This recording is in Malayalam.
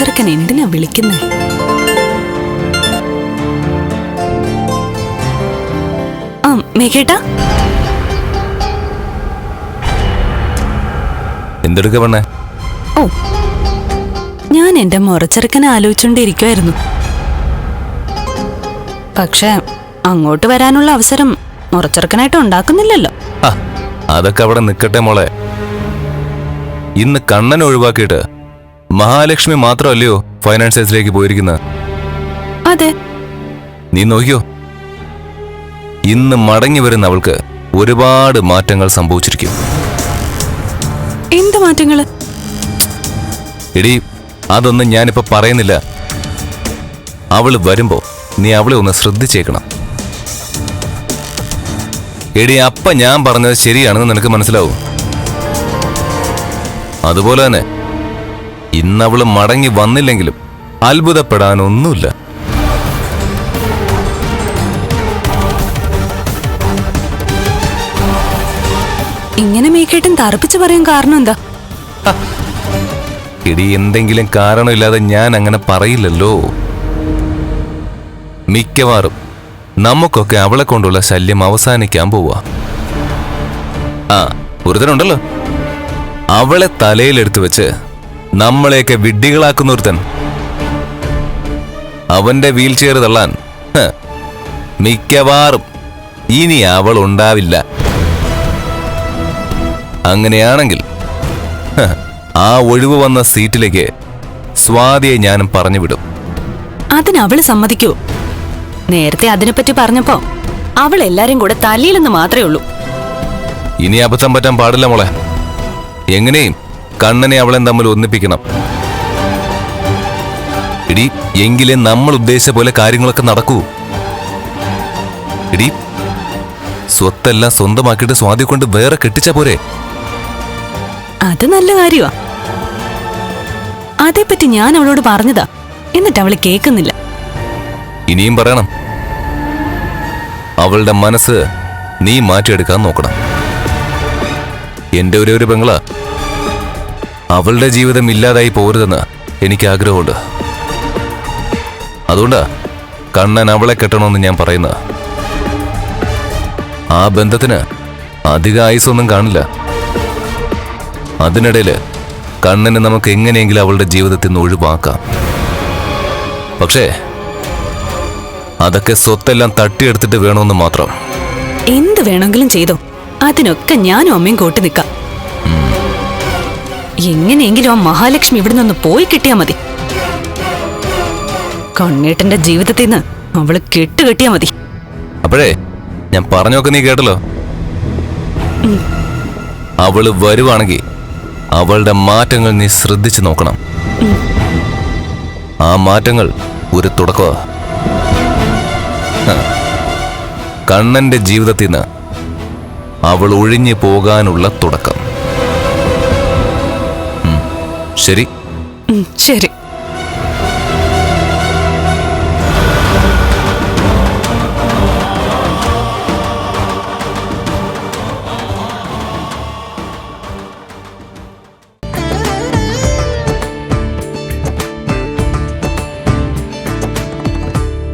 മുറച്ചെറുക്കൻ എന്തിനാ വിളിക്കുന്നത് ആ മേഘേട്ടാ? എന്തെടുക്ക പെണ്ണേ? ഓ ഞാൻ എന്റെ മുറച്ചെറുക്കനെ ആലോചിച്ചുകൊണ്ടിരിക്കുമായിരുന്നു പക്ഷെ അങ്ങോട്ട് വരാനുള്ള അവസരം മുറച്ചെറുക്കനായിട്ട് ഉണ്ടാക്കുന്നില്ലല്ലോ. അതൊക്കെ അവിടെ നിക്കട്ടെ മോളെ. ഇന്ന് കണ്ണൻ ഒഴിവാക്കിയിട്ട് മഹാലക്ഷ്മി മാത്രമല്ലയോ ഫൈനാൻസേഴ്സിലേക്ക് പോയിരിക്കുന്നത് അതെ. നീ നോക്കിയോ? ഇന്ന് മടങ്ങി വരുന്ന അവൾക്ക് ഒരുപാട് മാറ്റങ്ങൾ സംഭവിച്ചിരിക്കും. എന്ത് മാറ്റങ്ങൾ എടി അതൊന്നും ഞാനിപ്പോ പറയുന്നില്ല. അവൾ വരുമ്പോ നീ അവളെ ഒന്ന് ശ്രദ്ധിച്ചേക്കണം. എടി അപ്പ ഞാൻ പറഞ്ഞത് ശരിയാണെന്ന് നിനക്ക് മനസ്സിലാവും. അതുപോലെ തന്നെ ഇന്നവൾ മടങ്ങി വന്നില്ലെങ്കിലും അത്ഭുതപ്പെടാനൊന്നുമില്ല. ഇങ്ങനെ മേഘേട്ടൻ തറുപ്പിച്ചു പറയാൻ കാരണം എന്താ? എടി എന്തെങ്കിലും കാരണമില്ലാതെ ഞാൻ അങ്ങനെ പറയില്ലല്ലോ. മിക്കവാറും നമുക്കൊക്കെ അവളെ കൊണ്ടുള്ള ശല്യം അവസാനിക്കാൻ പോവാ. ആ ഒരുത്തനുണ്ടല്ലോ. അവളെ തലയിലെടുത്ത് വെച്ച് നമ്മളെയൊക്കെ വിഡ്ഢികളാക്കുന്ന ഒരുത്തൻ അവന്റെ വീൽ ചെയർ തള്ളാൻ മിക്കവാറും ഇനി അവൾ ഉണ്ടാവില്ല. അങ്ങനെയാണെങ്കിൽ ആ ഒഴിവ് വന്ന സീറ്റിലേക്ക് സ്വാതിയെ ഞാനും പറഞ്ഞു വിടും അതിന് അവൾ സമ്മതിക്കൂ. നേരത്തെ അതിനെപ്പറ്റി പറഞ്ഞപ്പോ അവൾ എല്ലാരും കൂടെ തലയിലെന്ന് മാത്രമേ ഉള്ളൂ. ഇനി അബദ്ധം പറ്റാൻ പാടില്ല മോളെ. എങ്ങനെയും കണ്ണനെ അവളെ തമ്മിൽ ഒന്നിപ്പിക്കണം. ഇടി എങ്കിലേ നമ്മൾ ഉദ്ദേശിച്ച പോലെ കാര്യങ്ങളൊക്കെ നടക്കൂ. ഇടി സ്വത്തെല്ലാം സ്വന്തമാക്കിയിട്ട് സ്വാതി കൊണ്ട് വേറെ കെട്ടിച്ച പോരെ? അത് നല്ല കാര്യമാ അതേപ്പറ്റി ഞാൻ അവളോട് പറഞ്ഞതാ. എന്നിട്ട് അവൾ കേൾക്കുന്നില്ല. ഇനിയും പറയണം. അവളുടെ മനസ്സ് നീ മാറ്റിയെടുക്കാൻ നോക്കണം. എന്റെ ഒരേ ഒരു പെങ്ങള അവളുടെ ജീവിതം ഇല്ലാതായി പോരുതെന്ന് എനിക്ക് ആഗ്രഹമുണ്ട്. അതുകൊണ്ടാ കണ്ണൻ അവളെ കെട്ടണമെന്ന് ഞാൻ പറയുന്നത്. ആ ബന്ധത്തിന് അധിക ആയുസൊന്നും കാണില്ല. അതിനിടയിൽ കണ്ണനെ നമുക്ക് എങ്ങനെയെങ്കിലും അവളുടെ ജീവിതത്തിൽ നിന്ന് ഒഴിവാക്കാം. പക്ഷേ അതൊക്കെ സ്വത്തെല്ലാം തട്ടിയെടുത്തിട്ട് വേണമെന്ന് മാത്രം. എന്ത് വേണമെങ്കിലും ചെയ്തോ. അതിനൊക്കെ ഞാനും അമ്മയും കൂട്ടി നിൽക്കാം. എങ്ങനെയെങ്കിലും ആ മഹാലക്ഷ്മി ഇവിടെ നിന്ന് പോയി കിട്ടിയാ മതി. കണ്ണേട്ടന്റെ ജീവിതത്തിൽ നിന്ന് അവൾ കെട്ടുകെട്ടിയാ മതി. അപ്പോഴേ ഞാൻ പറഞ്ഞൊക്കെ നീ കേട്ടല്ലോ? അവൾ വരുവാണെങ്കിൽ അവളുടെ മാറ്റങ്ങൾ നീ ശ്രദ്ധിച്ചു നോക്കണം. ആ മാറ്റങ്ങൾ ഒരു തുടക്കമാ കണ്ണന്റെ ജീവിതത്തിൽ നിന്ന് അവൾ ഒഴിഞ്ഞു പോകാനുള്ള തുടക്കം. ശരി. ശരി.